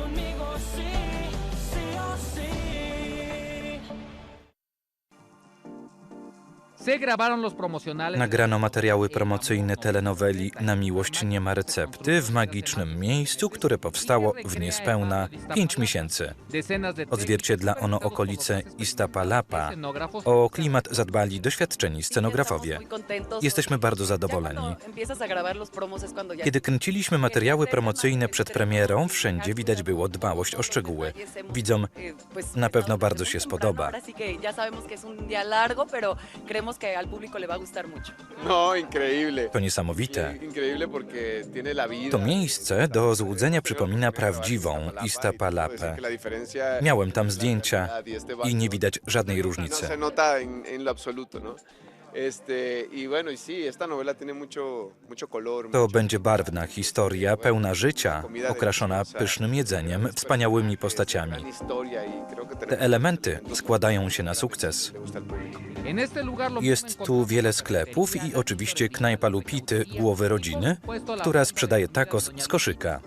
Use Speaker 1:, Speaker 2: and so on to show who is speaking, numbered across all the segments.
Speaker 1: conmigo, sí, sí o sí.
Speaker 2: Nagrano materiały promocyjne telenoweli Na miłość nie ma recepty w magicznym miejscu, które powstało w niespełna 5 miesięcy. Odzwierciedla ono okolice Iztapalapa. O klimat zadbali doświadczeni scenografowie. Jesteśmy bardzo zadowoleni. Kiedy kręciliśmy materiały promocyjne przed premierą, wszędzie widać było dbałość o szczegóły. Widzom na pewno bardzo się spodoba.
Speaker 3: Creemos que al público le va a gustar mucho.
Speaker 4: No, increíble.
Speaker 2: To niesamowite.
Speaker 4: Increíble porque tiene la vida.
Speaker 2: To miejsce do złudzenia przypomina prawdziwą Iztapalapę.
Speaker 4: La diferencia
Speaker 2: Miałem tam zdjęcia
Speaker 4: y
Speaker 2: i nie widać żadnej
Speaker 4: no
Speaker 2: różnicy.
Speaker 4: se nota en, en lo absoluto, ¿no? Este, y bueno, y sí, esta novela tiene mucho, mucho color.
Speaker 2: To
Speaker 4: mucho-
Speaker 2: będzie barwna historia, pełna życia, okraszona pysznym jedzeniem, wspaniałymi postaciami.
Speaker 4: gran historia y creo que
Speaker 2: Te
Speaker 4: tenemos-
Speaker 2: elementy składają się na sukces.
Speaker 4: le gusta al público.
Speaker 2: Jest tu wiele sklepów i oczywiście knajpa Lupity, głowy rodziny, która sprzedaje tacos z koszyka.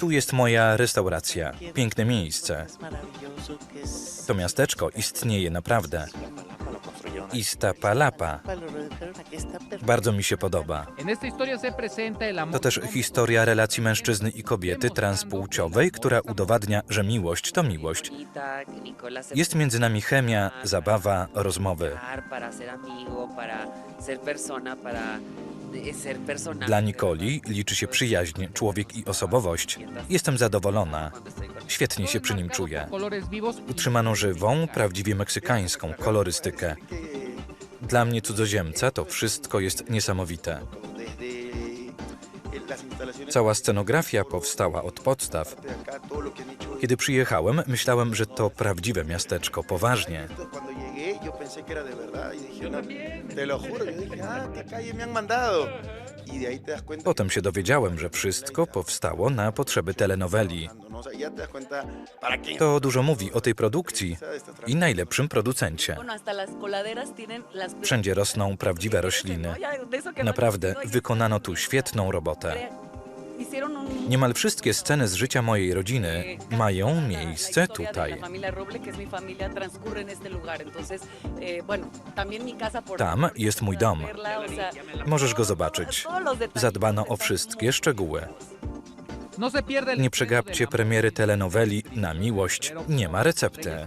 Speaker 2: Tu jest moja restauracja. Piękne miejsce. To miasteczko istnieje naprawdę.
Speaker 5: Iztapalapa.
Speaker 2: Bardzo mi się podoba. To też historia relacji mężczyzny i kobiety transpłciowej, która udowadnia, że miłość to miłość. Jest między nami chemia, zabawa, rozmowy. Dla Nikoli liczy się przyjaźń, człowiek i osobowość. Jestem zadowolona. Świetnie się przy nim czuję. Utrzymano żywą, prawdziwie meksykańską kolorystykę. Dla mnie cudzoziemca to wszystko jest niesamowite. Cała scenografia powstała od podstaw. Kiedy przyjechałem, myślałem, że to prawdziwe miasteczko, poważnie. Potem się dowiedziałem, że wszystko powstało na potrzeby telenoweli.
Speaker 5: No,
Speaker 2: To dużo mówi o tej produkcji i najlepszym producencie. Wszędzie rosną prawdziwe rośliny. Naprawdę wykonano tu świetną robotę. Niemal wszystkie sceny z życia mojej rodziny mają miejsce tutaj.
Speaker 3: Eh,
Speaker 2: Tam jest mój dom. Możesz go zobaczyć. Zadbano o wszystkie szczegóły.
Speaker 6: No
Speaker 2: Nie przegapcie premiery telenoweli Na miłość nie ma recepty.